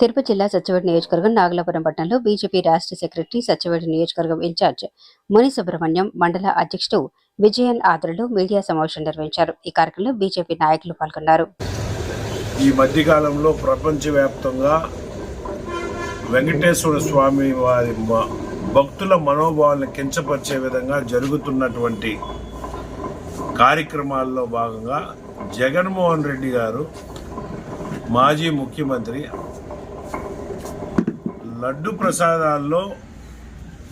తిరుపతి జిల్లా సత్యవేడి నియోజకవర్గం నాగలాపురం పట్టణంలో బీజేపీ రాష్ట్ర సెక్రటరీ సత్యవేడి నియోజకవర్గం ఇన్ఛార్జ్ ముని సుబ్రహ్మణ్యం మండల అధ్యక్షుడు విజయన్ ఆధ్వర్యంలో మీడియా సమావేశం నిర్వహించారు. ఈ కార్యక్రమంలో బీజేపీ నాయకులు పాల్గొన్నారు. ఈ మధ్యకాలంలో ప్రపంచవ్యాప్తంగా వెంకటేశ్వర స్వామి వారి భక్తుల మనోభావాలను కించపరిచే విధంగా జరుగుతున్నటువంటి కార్యక్రమాల్లో భాగంగా జగన్మోహన్ రెడ్డి గారు మాజీ ముఖ్యమంత్రి లడ్డు ప్రసాదాల్లో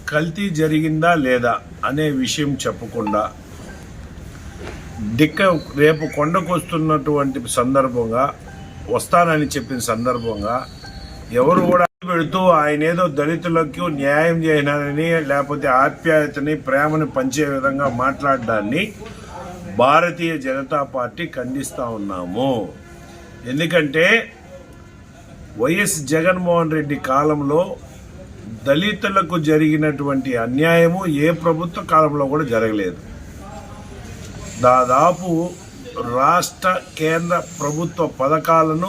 కల్తీ జరిగిందా లేదా అనే విషయం చెప్పకుండా డిక్క రేపు కొండకొస్తున్నటువంటి సందర్భంగా వస్తానని చెప్పిన సందర్భంగా ఎవరు కూడా పెడుతూ ఆయన ఏదో దళితులకు న్యాయం చేయనని లేకపోతే ఆప్యాయతని ప్రేమని పంచే విధంగా మాట్లాడడాన్ని భారతీయ జనతా పార్టీ ఖండిస్తూ ఉన్నాము. ఎందుకంటే వైఎస్ జగన్మోహన్ రెడ్డి కాలంలో దళితులకు జరిగినటువంటి అన్యాయము ఏ ప్రభుత్వ కాలంలో కూడా జరగలేదు. దాదాపు రాష్ట్ర కేంద్ర ప్రభుత్వ పథకాలను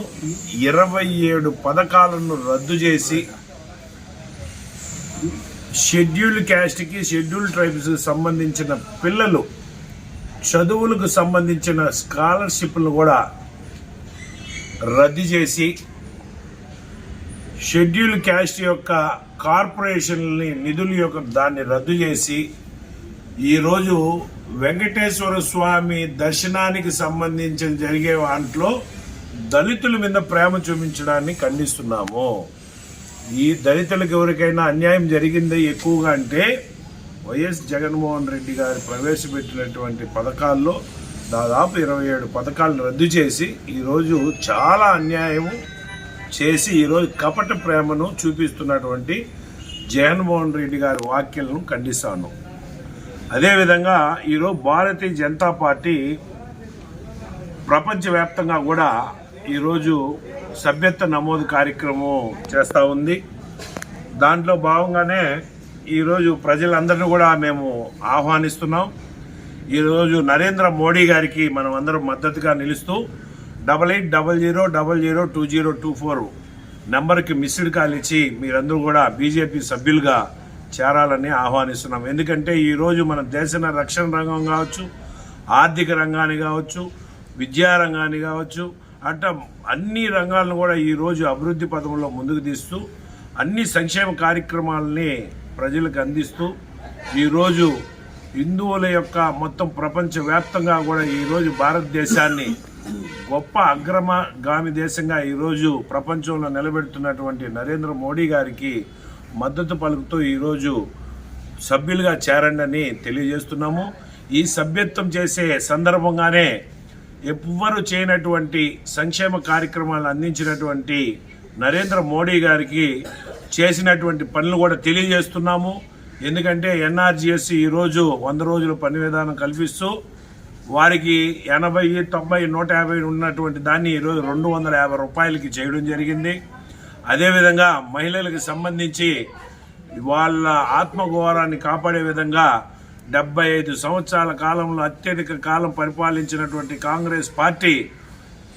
ఇరవై ఏడు పథకాలను రద్దు చేసి షెడ్యూల్ క్యాస్ట్కి షెడ్యూల్ ట్రైబ్స్కి సంబంధించిన పిల్లలు చదువులకు సంబంధించిన స్కాలర్షిప్లు కూడా రద్దు చేసి షెడ్యూల్ క్యాస్ట్ యొక్క కార్పొరేషన్ని నిధుల యొక్క దాన్ని రద్దు చేసి ఈరోజు వెంకటేశ్వర స్వామి దర్శనానికి సంబంధించిన జరిగే వాంట్లో దళితుల మీద ప్రేమ చూపించడాన్ని ఖండిస్తున్నాము. ఈ దళితులకు ఎవరికైనా అన్యాయం జరిగింది ఎక్కువగా అంటే వైఎస్ జగన్మోహన్ రెడ్డి గారు ప్రవేశపెట్టినటువంటి పథకాల్లో దాదాపు ఇరవై ఏడు పథకాలను రద్దు చేసి ఈరోజు చాలా అన్యాయము చేసి ఈరోజు కపట ప్రేమను చూపిస్తున్నటువంటి జగన్మోహన్ రెడ్డి గారి వ్యాఖ్యలను ఖండిస్తాను. అదేవిధంగా ఈరోజు భారతీయ జనతా పార్టీ ప్రపంచవ్యాప్తంగా కూడా ఈరోజు సభ్యత్వ నమోదు కార్యక్రమం చేస్తూ ఉంది. దాంట్లో భాగంగానే ఈరోజు ప్రజలందరినీ కూడా మేము ఆహ్వానిస్తున్నాం. ఈరోజు నరేంద్ర మోడీ గారికి మనం అందరం మద్దతుగా నిలుస్తూ double eight double zero double zero two zero two four నెంబర్కి మిస్డ్ కాల్ ఇచ్చి మీరందరూ కూడా బీజేపీ సభ్యులుగా చేరాలని ఆహ్వానిస్తున్నాం. ఎందుకంటే ఈరోజు మన దేశ రక్షణ రంగం కావచ్చు ఆర్థిక రంగాన్ని కావచ్చు విద్యా రంగాన్ని కావచ్చు అట్లా అన్ని రంగాలను కూడా ఈరోజు అభివృద్ధి పథంలో ముందుకు తీస్తూ అన్ని సంక్షేమ కార్యక్రమాలని ప్రజలకు అందిస్తూ ఈరోజు హిందువుల యొక్క మొత్తం ప్రపంచవ్యాప్తంగా కూడా ఈరోజు భారతదేశాన్ని గొప్ప అగ్రమగామి దేశంగా ఈరోజు ప్రపంచంలో నిలబెడుతున్నటువంటి నరేంద్ర మోడీ గారికి మద్దతు పలుకుతూ ఈరోజు సభ్యులుగా చేరండి తెలియజేస్తున్నాము. ఈ సభ్యత్వం చేసే సందర్భంగానే ఎవ్వరు చేయనటువంటి సంక్షేమ కార్యక్రమాలు అందించినటువంటి నరేంద్ర మోడీ గారికి చేసినటువంటి పనులు కూడా తెలియజేస్తున్నాము. ఎందుకంటే ఎన్ఆర్జిఎస్ ఈరోజు వంద రోజుల పని విధానం కల్పిస్తూ వారికి ఎనభై తొంభై నూట యాభై ఉన్నటువంటి దాన్ని ఈరోజు రెండు వందల యాభై రూపాయలకి చేయడం జరిగింది. అదేవిధంగా మహిళలకు సంబంధించి వాళ్ళ ఆత్మగౌరవాన్ని కాపాడే విధంగా డెబ్బై ఐదు సంవత్సరాల కాలంలో అత్యధిక కాలం పరిపాలించినటువంటి కాంగ్రెస్ పార్టీ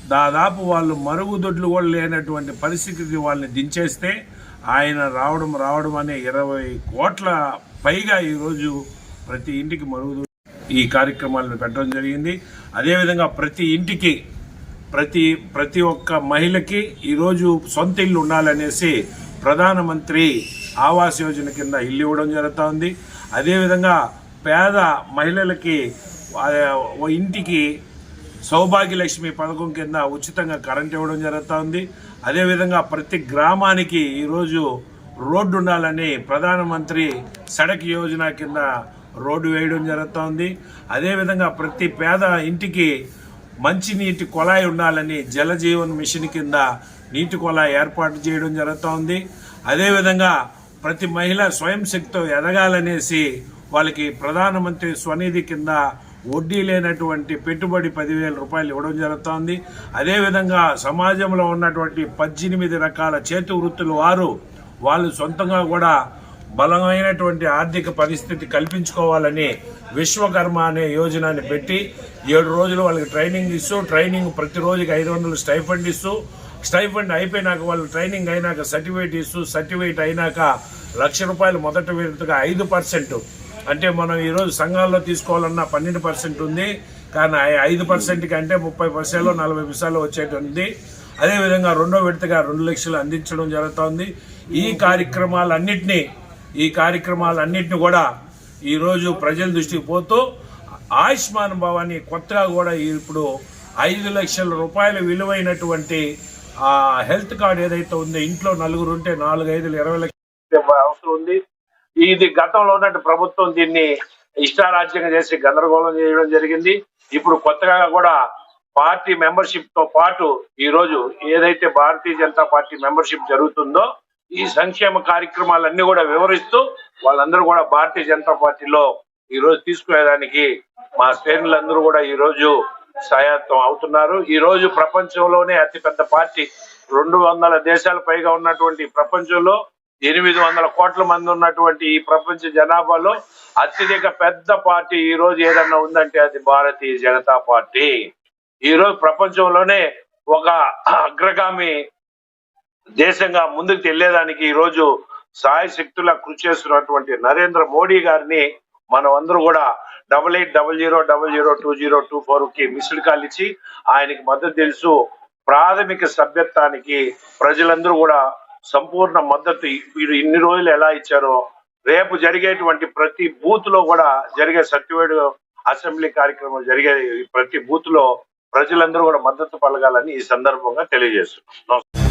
దాదాపు వాళ్ళు మరుగుదొడ్లు కూడా లేనటువంటి పరిస్థితికి వాళ్ళని దించేస్తే ఆయన రావడం రావడం అనే ఇరవై కోట్ల పైగా ఈరోజు ప్రతి ఇంటికి మరుగుదొడ్లు ఈ కార్యక్రమాలను పెట్టడం జరిగింది. అదేవిధంగా ప్రతి ఇంటికి ప్రతి ప్రతి ఒక్క మహిళకి ఈరోజు సొంత ఇల్లు ఉండాలనేసి ప్రధానమంత్రి ఆవాస్ యోజన కింద ఇల్లు ఇవ్వడం జరుగుతూ ఉంది అదేవిధంగా పేద మహిళలకి ఓ ఇంటికి సౌభాగ్యలక్ష్మి పథకం కింద ఉచితంగా కరెంట్ ఇవ్వడం జరుగుతూ ఉంది అదేవిధంగా ప్రతి గ్రామానికి ఈరోజు రోడ్డు ఉండాలని ప్రధానమంత్రి సడక్ యోజన కింద రోడ్డు వేయడం జరుగుతూ ఉంది అదేవిధంగా ప్రతి పేద ఇంటికి మంచినీటి కొలాయి ఉండాలని జలజీవన్ మిషన్ కింద నీటి కొలాయి ఏర్పాటు చేయడం జరుగుతూ ఉంది అదేవిధంగా ప్రతి మహిళ స్వయం శక్తితో ఎదగాలనేసి వాళ్ళకి ప్రధానమంత్రి స్వనిధి కింద వడ్డీ లేనటువంటి పెట్టుబడి పదివేల రూపాయలు ఇవ్వడం జరుగుతోంది. అదేవిధంగా సమాజంలో ఉన్నటువంటి పద్దెనిమిది రకాల చేతి వృత్తులు వారు వాళ్ళు సొంతంగా కూడా బలమైనటువంటి ఆర్థిక పరిస్థితి కల్పించుకోవాలని విశ్వకర్మ అనే యోజనని పెట్టి ఏడు రోజులు వాళ్ళకి ట్రైనింగ్ ఇస్తూ ట్రైనింగ్ ప్రతిరోజుకి ఐదు వందలు స్టైఫండ్ ఇస్తూ స్టైఫండ్ అయిపోయినాక వాళ్ళు ట్రైనింగ్ అయినాక సర్టిఫికేట్ ఇస్తూ సర్టిఫికేట్ అయినాక లక్ష రూపాయలు మొదటి విడతగా ఐదు పర్సెంట్. అంటే మనం ఈరోజు సంఘాల్లో తీసుకోవాలన్నా పన్నెండు పర్సెంట్ ఉంది కానీ ఐదు పర్సెంట్కి అంటే ముప్పై పర్సెంట్లో నలభై పైసలు వచ్చేటుంది అదేవిధంగా రెండో విడతగా రెండు లక్షలు అందించడం జరుగుతోంది. ఈ కార్యక్రమాలన్నింటినీ ఈ కార్యక్రమాలన్నింటినీ కూడా ఈరోజు ప్రజల దృష్టికి పోతూ ఆయుష్మాన్ భవాని కొత్తగా కూడా ఇప్పుడు ఐదు లక్షల రూపాయల విలువైనటువంటి ఆ హెల్త్ కార్డు ఏదైతే ఉందో ఇంట్లో నలుగురు ఉంటే నాలుగు ఐదు ఇరవై లక్షల అవసరం ఉంది. ఇది గతంలో ఉన్నట్టు ప్రభుత్వం దీన్ని ఇష్టారాజ్యంగా చేసి గందరగోళం చేయడం జరిగింది. ఇప్పుడు కొత్తగా కూడా పార్టీ మెంబర్షిప్తో పాటు ఈ రోజు ఏదైతే భారతీయ జనతా పార్టీ మెంబర్షిప్ జరుగుతుందో ఈ సంక్షేమ కార్యక్రమాలన్నీ కూడా వివరిస్తూ వాళ్ళందరూ కూడా భారతీయ జనతా పార్టీలో ఈ రోజు తీసుకునేదానికి మా శ్రేణులందరూ కూడా ఈ రోజు సహాయత్వం అవుతున్నారు. ఈ రోజు ప్రపంచంలోనే అతిపెద్ద పార్టీ. రెండు వందల దేశాల పైగా ఉన్నటువంటి ప్రపంచంలో ఎనిమిది వందల కోట్ల మంది ఉన్నటువంటి ఈ ప్రపంచ జనాభాలో అత్యధిక పెద్ద పార్టీ ఈ రోజు ఏదన్నా ఉందంటే అది భారతీయ జనతా పార్టీ. ఈ రోజు ప్రపంచంలోనే ఒక అగ్రగామి దేశంగా ముందుకు వెళ్ళేదానికి ఈ రోజు సాయ శక్తులా కృషి చేస్తున్నటువంటి నరేంద్ర మోడీ గారిని మనం అందరూ కూడా double eight double zero double zero two zero two ఫోర్కి మిస్డ్ కాల్ ఇచ్చి ఆయనకి మద్దతు తెలుసు ప్రాథమిక సభ్యత్వానికి ప్రజలందరూ కూడా సంపూర్ణ మద్దతు వీరు ఇన్ని రోజులు ఎలా ఇచ్చారో రేపు జరిగేటువంటి ప్రతి బూత్లో కూడా జరిగే సత్యవేడు అసెంబ్లీ కార్యక్రమం జరిగే ప్రతి బూత్లో ప్రజలందరూ కూడా మద్దతు పలగాలని ఈ సందర్భంగా తెలియజేస్తున్నాం నమస్కారం.